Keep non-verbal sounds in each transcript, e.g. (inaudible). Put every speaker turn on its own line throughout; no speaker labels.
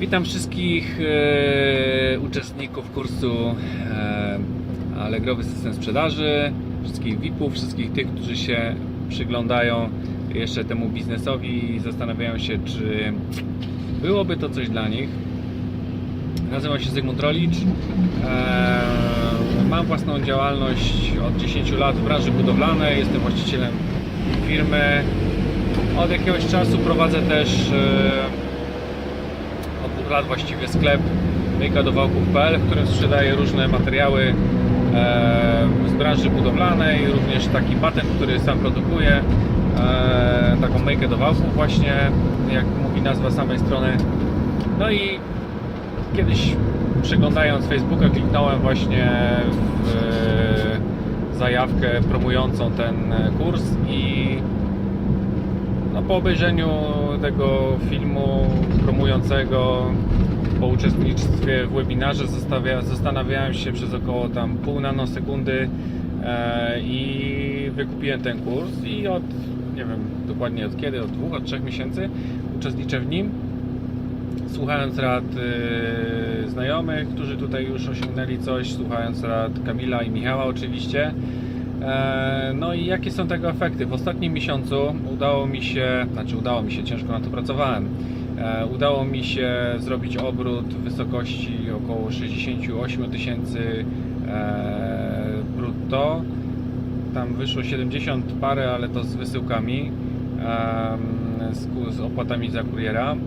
Witam wszystkich e, uczestników kursu e, Allegrowy System Sprzedaży, wszystkich VIP-ów, wszystkich tych, którzy się przyglądają jeszcze temu biznesowi i zastanawiają się, czy byłoby to coś dla nich. Nazywam się Zygmunt Rolicz. E, mam własną działalność od 10 lat w branży budowlanej. Jestem właścicielem firmy. Od jakiegoś czasu prowadzę też e, lat właściwie sklep myjkadowałków.pl, w którym sprzedaję różne materiały z branży budowlanej, również taki patent, który sam produkuję, e, taką myjkę do wałków właśnie, jak mówi nazwa samej strony. No i kiedyś przeglądając Facebooka kliknąłem właśnie w e, zajawkę promującą ten kurs i no, po obejrzeniu tego filmu promującego po uczestnictwie w webinarze zastanawiałem się przez około tam pół nanosekundy e, i wykupiłem ten kurs i od nie wiem dokładnie od kiedy, od dwóch, od trzech miesięcy uczestniczę w nim słuchając rad y, znajomych, którzy tutaj już osiągnęli coś, słuchając rad Kamila i Michała oczywiście. E, No i jakie są tego efekty? W ostatnim miesiącu udało mi się, znaczy udało mi się, ciężko na to pracowałem, e, udało mi się zrobić obrót w wysokości około 68 000 tysięcy e, brutto. Tam wyszło 70 parę, ale to z wysyłkami, ku- z opłatami za kuriera. (clears throat)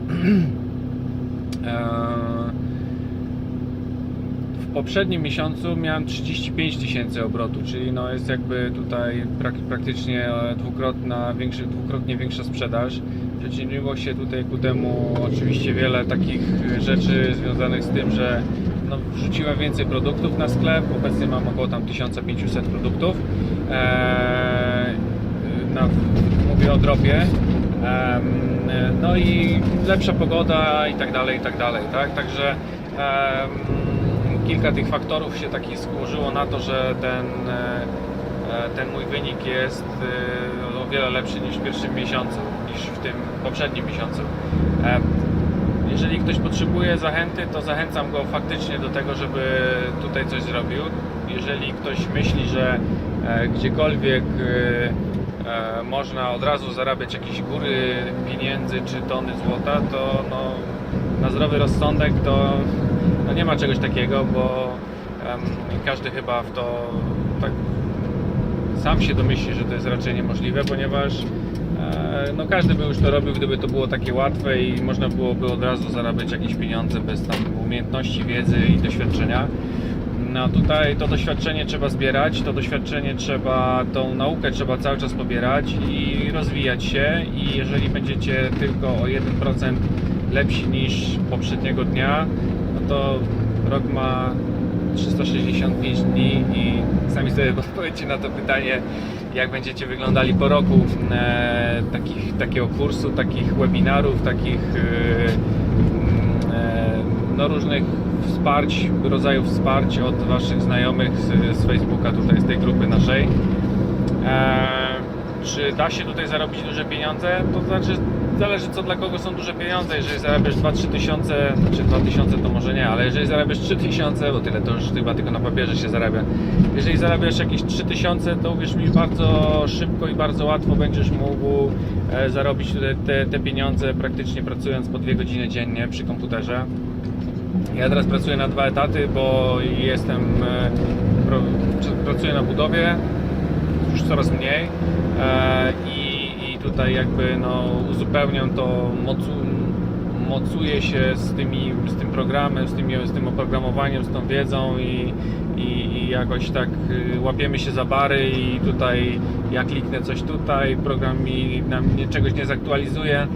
Eee, poprzednim miesiącu miałem 35 tysięcy obrotu, czyli no jest jakby tutaj prak praktycznie e, dwukrotna, większy, dwukrotnie większa sprzedaż. Przyczyniło się tutaj ku temu oczywiście wiele takich rzeczy związanych z tym, że no, wrzuciłem więcej produktów na sklep. Obecnie mam około tam 1500 produktów. Eee, mówię o dropie. Em, No i lepsza pogoda i tak dalej, i tak dalej, tak? Także em, kilka tych faktorów się takich złożyło na to, że ten, e, e, ten mój wynik jest e, o wiele lepszy niż w pierwszym miesiącu, niż w tym poprzednim miesiącu. Jeżeli ktoś potrzebuje zachęty, to zachęcam go faktycznie do tego, żeby tutaj coś zrobił. Jeżeli ktoś myśli, że gdziekolwiek można od razu zarabiać jakieś góry pieniędzy czy tony złota, to no, na zdrowy rozsądek to nie ma czegoś takiego, bo każdy chyba w to tak sam się domyśli, że to jest raczej niemożliwe, ponieważ e, no, każdy by już to robił, gdyby to było takie łatwe i można byłoby od razu zarabiać jakieś pieniądze bez tam umiejętności, wiedzy i doświadczenia. No tutaj to doświadczenie trzeba zbierać, to doświadczenie trzeba, tą naukę trzeba cały czas pobierać i rozwijać się i jeżeli będziecie tylko o 1% lepsi niż poprzedniego dnia, to rok ma 365 dni i sami sobie (laughs) odpowiedzcie na to pytanie, jak będziecie wyglądali po roku e, takich, takiego kursu, takich webinarów, takich e, e, no, różnych wsparć, rodzajów wsparć od Waszych znajomych z, z Facebooka, tutaj z tej grupy naszej. E, czy da się tutaj zarobić duże pieniądze? To znaczy zależy co dla kogo są duże pieniądze. Jeżeli zarabiasz 2-3 tysiące, czy 2 tysiące to może nie, ale jeżeli zarabiasz 3 tysiące, bo tyle to już chyba tylko na papierze się zarabia. Jeżeli zarabiasz jakieś 3 tysiące, to uwierz mi, bardzo szybko i bardzo łatwo będziesz mógł e, zarobić te, te pieniądze praktycznie pracując po 2 godziny dziennie przy komputerze. Ja teraz pracuję na dwa etaty, bo jestem, e, pracuję na budowie, już coraz mniej e, tutaj jakby no, uzupełniam to, mocu, mocuję się z, tymi, z tym programem, z, tymi, z tym oprogramowaniem, z tą wiedzą i, i, i jakoś tak y, łapiemy się za bary i tutaj jak kliknę coś tutaj, program mi nie, czegoś nie zaktualizuje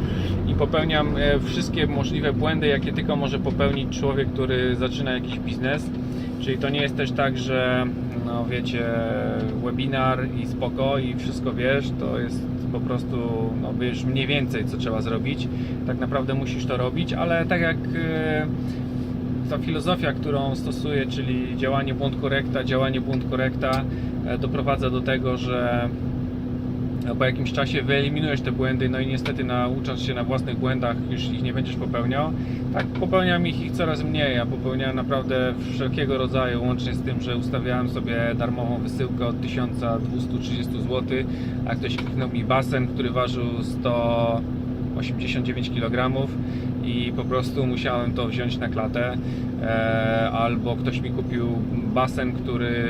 i popełniam e, wszystkie możliwe błędy, jakie tylko może popełnić człowiek, który zaczyna jakiś biznes. Czyli to nie jest też tak, że no wiecie, webinar i spoko i wszystko wiesz, to jest po prostu, no wiesz mniej więcej co trzeba zrobić. Tak naprawdę musisz to robić, ale tak jak e, ta filozofia, którą stosuję, czyli działanie błąd korekta, działanie błąd korekta e, doprowadza do tego, że po jakimś czasie wyeliminujesz te błędy, no i niestety nauczasz się na własnych błędach, już ich nie będziesz popełniał. Tak, popełniam ich, ich coraz mniej, ja popełniałem naprawdę wszelkiego rodzaju, łącznie z tym, że ustawiałem sobie darmową wysyłkę od 1230 zł, a ktoś kliknął mi basen, który ważył 189 kg i po prostu musiałem to wziąć na klatę, e, albo ktoś mi kupił basen, który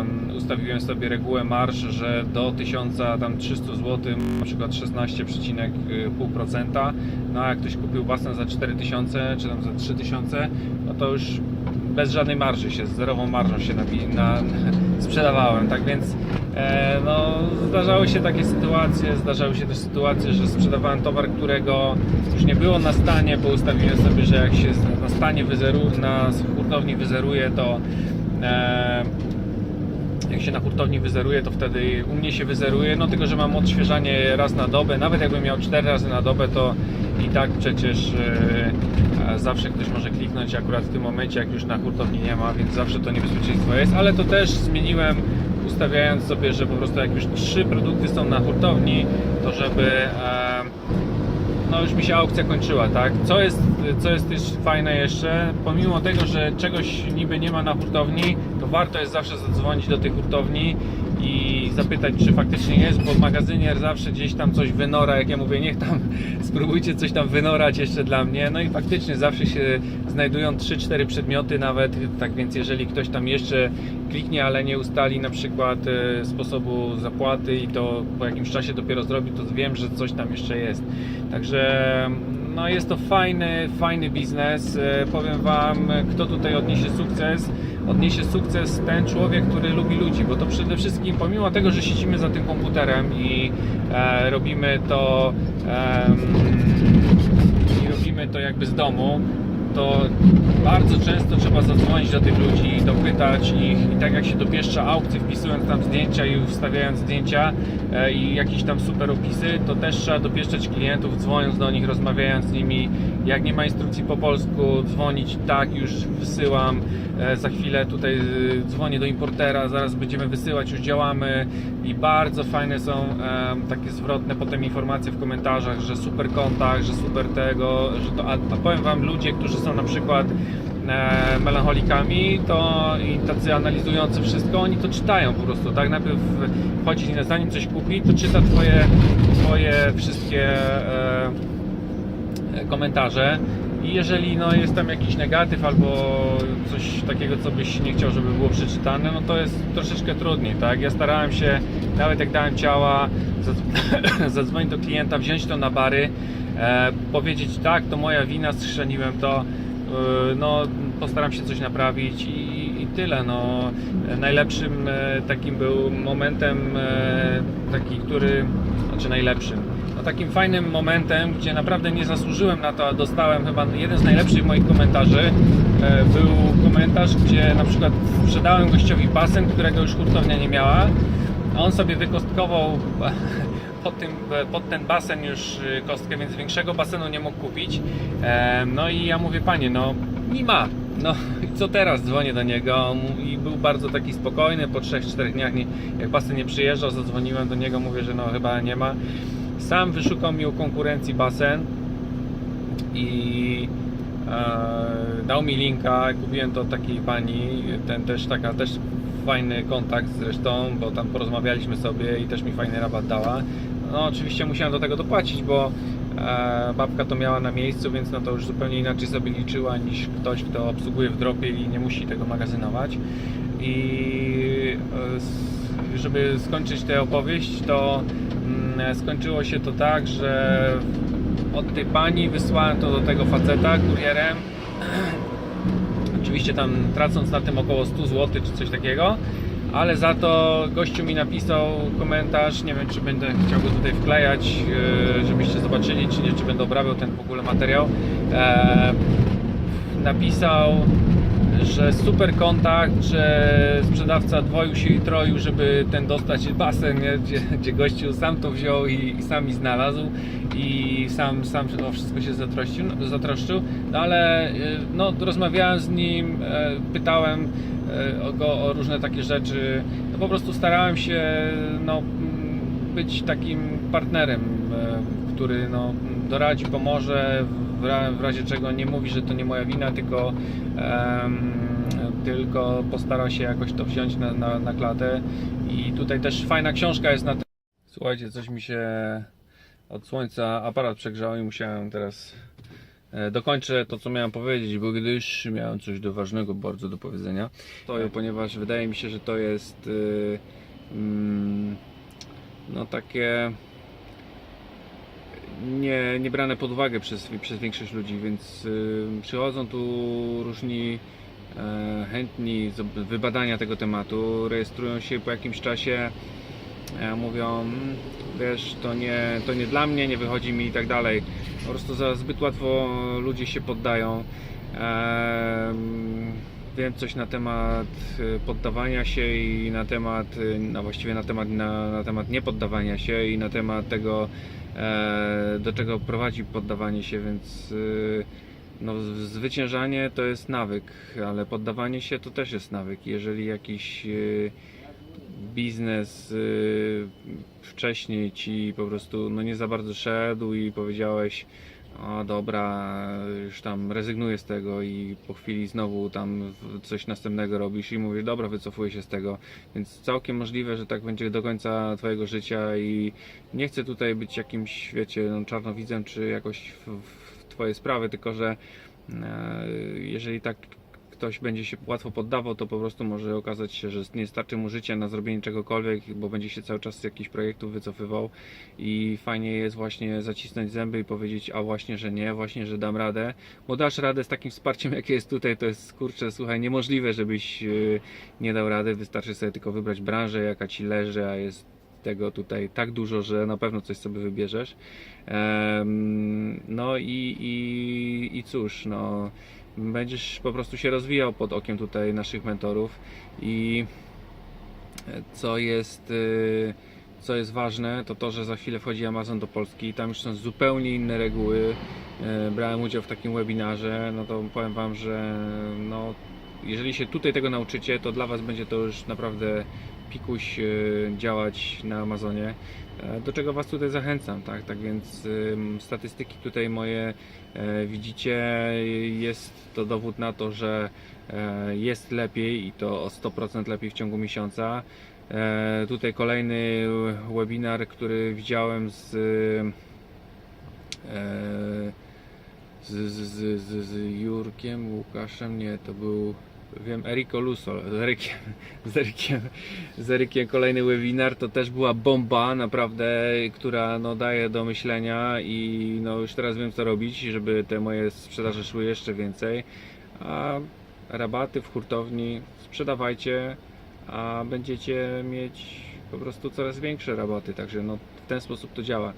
em, ustawiłem sobie regułę marsz, że do 1300 zł, na przykład 16,5%, no a jak ktoś kupił basen za 4000 czy tam za 3000, no to już bez żadnej marży się, z zerową marżą się nabi- na, (laughs) sprzedawałem, tak więc e, no, zdarzały się takie sytuacje, zdarzały się też sytuacje, że sprzedawałem towar, którego już nie było na stanie, bo ustawiłem sobie, że jak się na stanie wyzeru, na hurtowni wyzeruje, to e, jak się na hurtowni wyzeruje, to wtedy u mnie się wyzeruje, no tylko, że mam odświeżanie raz na dobę, nawet jakbym miał 4 razy na dobę, to i tak przecież e, zawsze ktoś może kliknąć akurat w tym momencie, jak już na hurtowni nie ma, więc zawsze to niebezpieczeństwo jest, ale to też zmieniłem ustawiając sobie, że po prostu jak już trzy produkty są na hurtowni, to żeby e, no już mi się aukcja kończyła, tak? Co jest, co jest też fajne jeszcze, pomimo tego, że czegoś niby nie ma na hurtowni, to warto jest zawsze zadzwonić do tej hurtowni zapytać, czy faktycznie jest, bo magazynier zawsze gdzieś tam coś wynora, jak ja mówię, niech tam (laughs) spróbujcie coś tam wynorać jeszcze dla mnie, no i faktycznie zawsze się znajdują 3-4 przedmioty nawet, tak więc jeżeli ktoś tam jeszcze kliknie, ale nie ustali na przykład e, sposobu zapłaty i to po jakimś czasie dopiero zrobi, to wiem, że coś tam jeszcze jest. Także no jest to fajny, fajny biznes. E, Powiem Wam, kto tutaj odniesie sukces. Odniesie sukces ten człowiek, który lubi ludzi, bo to przede wszystkim, pomimo tego, że siedzimy za tym komputerem i e, robimy to i robimy to jakby z domu, to bardzo często trzeba zadzwonić do tych ludzi, dopytać ich. I tak jak się dopieszcza aukcje, wpisując tam zdjęcia i wstawiając zdjęcia e, i jakieś tam super opisy, to też trzeba dopieszczać klientów, dzwoniąc do nich, rozmawiając z nimi. Jak nie ma instrukcji po polsku, dzwonić, tak, już wysyłam, e, za chwilę tutaj e, dzwonię do importera, zaraz będziemy wysyłać, już działamy. I bardzo fajne są takie zwrotne potem informacje w komentarzach, że super kontakt, że super tego, że to, a, a powiem Wam ludzie, którzy są na przykład e, melancholikami, to i tacy analizujący wszystko, oni to czytają po prostu, tak? Najpierw chodzi, zanim coś kupi, to czyta Twoje, twoje wszystkie e, komentarze i jeżeli no, jest tam jakiś negatyw albo coś takiego, co byś nie chciał, żeby było przeczytane, no to jest troszeczkę trudniej, tak? Ja starałem się, nawet jak dałem ciała, zadz- (coughs) zadzwonić do klienta, wziąć to na bary, e, powiedzieć tak, to moja wina, schrzeniłem to, e, no postaram się coś naprawić i, i tyle, no. Najlepszym e, takim był momentem, e, taki, który, znaczy najlepszym, no takim fajnym momentem, gdzie naprawdę nie zasłużyłem na to, a dostałem chyba jeden z najlepszych moich komentarzy. E, Był komentarz, gdzie na przykład sprzedałem gościowi basen, którego już hurtownia nie miała, a on sobie wykostkował pod, tym, pod ten basen już y, kostkę, więc większego basenu nie mógł kupić. No i ja mówię, panie, no nie ma. No i co teraz? Dzwonię do niego i był bardzo taki spokojny. Po 3-4 dniach, nie, jak basen nie przyjeżdżał, zadzwoniłem do niego, mówię, że no chyba nie ma. Sam wyszukał mi u konkurencji basen i e, dał mi linka. Kupiłem to od takiej pani, ten też taka też fajny kontakt zresztą, bo tam porozmawialiśmy sobie i też mi fajny rabat dała. No oczywiście musiałem do tego dopłacić, bo e, babka to miała na miejscu, więc no to już zupełnie inaczej sobie liczyła niż ktoś, kto obsługuje w dropie i nie musi tego magazynować. I e, żeby skończyć tę opowieść, to mm, skończyło się to tak, że od tej pani wysłałem to do tego faceta kurierem. (clears throat) Oczywiście tam tracąc na tym około 100 zł czy coś takiego, ale za to gościu mi napisał komentarz, nie wiem czy będę chciał go tutaj wklejać, yy, żebyście zobaczyli, czy nie, czy będę obrabiał ten w ogóle materiał. Eee, napisał, że super kontakt, że sprzedawca dwoił się i troił, żeby ten dostać basen? Gdzie, gdzie gościu sam to wziął i, i sam mi znalazł i sam, sam o wszystko się zatroszczył, zatroszczył. No ale y, no, rozmawiałem z nim, e, pytałem e, o go o różne takie rzeczy. No po prostu starałem się no, być takim partnerem, e, który no, doradzi, pomoże, w, ra- w razie czego nie mówi, że to nie moja wina, tylko, em, tylko postara się jakoś to wziąć na, na, na klatę. I tutaj też fajna książka jest na ten. Słuchajcie, coś mi się od słońca aparat przegrzał i musiałem teraz e, dokończę to, co miałem powiedzieć, bo gdyż miałem coś do ważnego bardzo do powiedzenia. To, ponieważ wydaje mi się, że to jest y, mm, no takie nie, nie brane pod uwagę przez, przez większość ludzi, więc y, przychodzą tu różni e, chętni wybadania tego tematu, rejestrują się po jakimś czasie, e, mówią, "Mm, wiesz, to nie, to nie dla mnie, nie wychodzi mi i tak dalej. Po prostu za zbyt łatwo ludzie się poddają. Em, Wiem coś na temat y, poddawania się i na temat, y, no właściwie na temat, na, na temat niepoddawania się i na temat tego, e, do czego prowadzi poddawanie się, więc y, no, zwyciężanie to jest nawyk, ale poddawanie się to też jest nawyk. Jeżeli jakiś biznes y, wcześniej ci po prostu no, nie za bardzo szedł i powiedziałeś o dobra, już tam rezygnuję z tego i po chwili znowu tam coś następnego robisz. I mówisz, dobra, wycofuję się z tego, więc całkiem możliwe, że tak będzie do końca twojego życia i nie chcę tutaj być jakimś, wiecie, no, czarnowidzem czy jakoś w, w twoje sprawy, tylko że e, jeżeli tak ktoś będzie się łatwo poddawał, to po prostu może okazać się, że nie starczy mu życia na zrobienie czegokolwiek, bo będzie się cały czas z jakichś projektów wycofywał i fajnie jest właśnie zacisnąć zęby i powiedzieć, a właśnie, że nie, właśnie, że dam radę, bo dasz radę z takim wsparciem, jakie jest tutaj, to jest kurczę, słuchaj, niemożliwe, żebyś yy, nie dał rady, wystarczy sobie tylko wybrać branżę, jaka ci leży, a jest tego tutaj tak dużo, że na pewno coś sobie wybierzesz. Em, No i, i, i cóż, no będziesz po prostu się rozwijał pod okiem tutaj naszych mentorów. I co jest y, co jest ważne to to, że za chwilę wchodzi Amazon do Polski. Tam już są zupełnie inne reguły. E, brałem udział w takim webinarze. No to powiem Wam, że no jeżeli się tutaj tego nauczycie to dla Was będzie to już naprawdę pikuś y, działać na Amazonie E, do czego Was tutaj zachęcam, tak? Tak więc statystyki tutaj moje e, widzicie, jest to dowód na to, że e, jest lepiej i to o 100% lepiej w ciągu miesiąca. E, tutaj kolejny webinar, który widziałem e, z, z, z, z, z Jurkiem, Łukaszem, nie, to był wiem, Eriko Luso, z Erykiem, z Erykiem, z Erykiem kolejny webinar, to też była bomba naprawdę, która no, daje do myślenia i no, już teraz wiem co robić, żeby te moje sprzedaże szły jeszcze więcej, a rabaty w hurtowni sprzedawajcie, a będziecie mieć po prostu coraz większe rabaty, także no, w ten sposób to działa.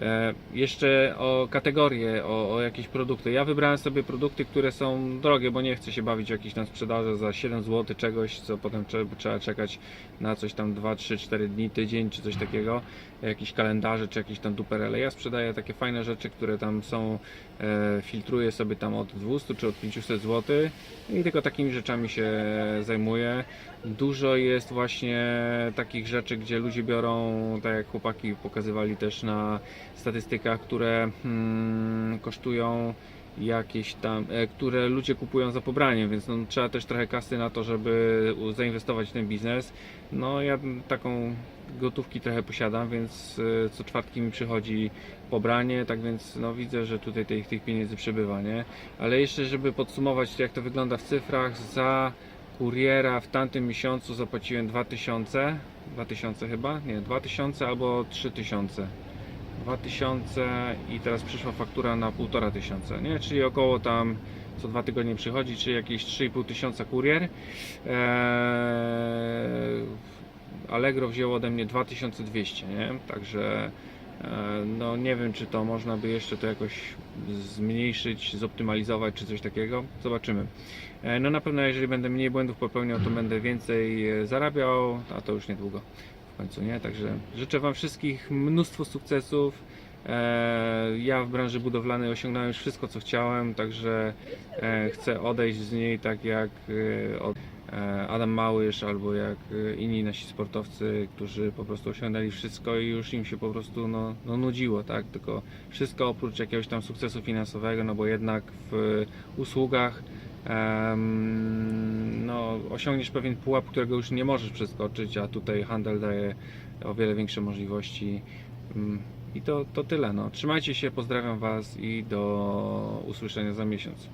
E, jeszcze o kategorie, o, o jakieś produkty. Ja wybrałem sobie produkty, które są drogie, bo nie chcę się bawić jakieś tam sprzedaży za 7 zł czegoś, co potem trzeba, trzeba czekać na coś tam 2, 3, 4 dni, tydzień czy coś takiego, jakieś kalendarze czy jakieś tam duperele. Ja sprzedaję takie fajne rzeczy, które tam są, e, filtruję sobie tam od 200 czy od 500 zł i tylko takimi rzeczami się zajmuję. Dużo jest właśnie takich rzeczy, gdzie ludzie biorą, tak jak chłopaki pokazywali też na statystykach, które hmm, kosztują jakieś tam, e, które ludzie kupują za pobranie, więc no, trzeba też trochę kasy na to, żeby zainwestować w ten biznes. No ja taką gotówki trochę posiadam, więc e, co czwartki mi przychodzi pobranie, tak więc no widzę, że tutaj tych, tych pieniędzy przybywa, nie? Ale jeszcze żeby podsumować jak to wygląda w cyfrach, za kuriera w tamtym miesiącu zapłaciłem 2000, 2000 chyba? Nie, 2000 albo 3000. 2000 i teraz przyszła faktura na 1500, tysiąca, nie? Czyli około tam co dwa tygodnie przychodzi, czyli jakieś 3,5 tysiąca kurier. Eee, Allegro wzięło ode mnie 2200, nie? Także e, no nie wiem, czy to można by jeszcze to jakoś zmniejszyć, zoptymalizować, czy coś takiego. Zobaczymy. E, No na pewno, jeżeli będę mniej błędów popełniał, to będę więcej e, zarabiał, a to już niedługo końcu, nie? Także życzę Wam wszystkich mnóstwo sukcesów. E, Ja w branży budowlanej osiągnąłem już wszystko, co chciałem, także e, chcę odejść z niej tak jak e, Adam Małysz albo jak inni nasi sportowcy, którzy po prostu osiągnęli wszystko i już im się po prostu no, no nudziło, tak? Tylko wszystko oprócz jakiegoś tam sukcesu finansowego, no bo jednak w usługach no, osiągniesz pewien pułap, którego już nie możesz przeskoczyć, a tutaj handel daje o wiele większe możliwości. I to, to tyle. No. Trzymajcie się, pozdrawiam Was i do usłyszenia za miesiąc.